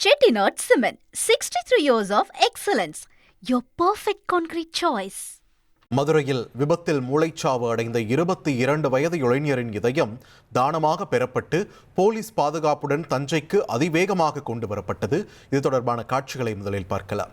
Chettinad Cement, 63 years of excellence. Your perfect concrete choice. மதுரையில் விபத்தில் மூளைச்சாவு அடைந்த இருபத்தி இரண்டு வயது இளைஞரின் இதயம் தானமாக பெறப்பட்டு போலீஸ் பாதுகாப்புடன் தஞ்சைக்கு அதிவேகமாக கொண்டு வரப்பட்டது இது தொடர்பான காட்சிகளை முதலில் பார்க்கலாம்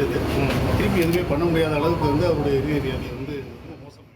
வச்சது திருப்பி எதுவுமே பண்ண முடியாத அளவுக்கு வந்து அவருடைய இது அது வந்து ரொம்ப மோசம்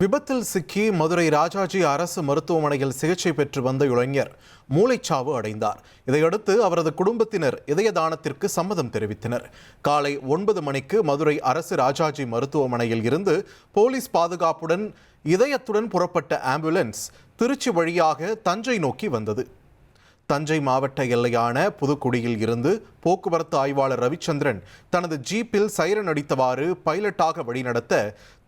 விபத்தில் சிக்கி மதுரை ராஜாஜி அரசு மருத்துவமனையில் சிகிச்சை பெற்று வந்த இளைஞர் மூளைச்சாவு அடைந்தார். இதையடுத்து அவரது குடும்பத்தினர் இதய தானத்திற்கு சம்மதம் தெரிவித்தனர். காலை ஒன்பது மணிக்கு மதுரை அரசு ராஜாஜி மருத்துவமனையில் இருந்து போலீஸ் பாதுகாப்புடன் இதயத்துடன் புறப்பட்ட ஆம்புலன்ஸ் திருச்சி வழியாக தஞ்சை நோக்கி வந்தது. தஞ்சை மாவட்ட எல்லையான புதுக்குடியில் இருந்து போக்குவரத்து ஆய்வாளர் ரவிச்சந்திரன் தனது ஜீப்பில் சைரன் அடித்தவாறு பைலட்டாக வழிநடத்த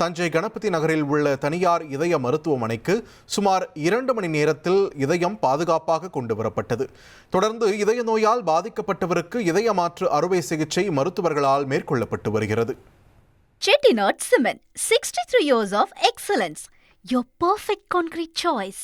தஞ்சை கணபதி நகரில் உள்ள தனியார் இதய மருத்துவமனைக்கு சுமார் இரண்டு மணி நேரத்தில் இதயம் பாதுகாப்பாக கொண்டு வரப்பட்டது தொடர்ந்து இதய நோயால் பாதிக்கப்பட்டவருக்கு இதய மாற்று அறுவை சிகிச்சை மருத்துவர்களால் மேற்கொள்ளப்பட்டு வருகிறது Chettinad Cement, 63 years of excellence. Your perfect concrete choice.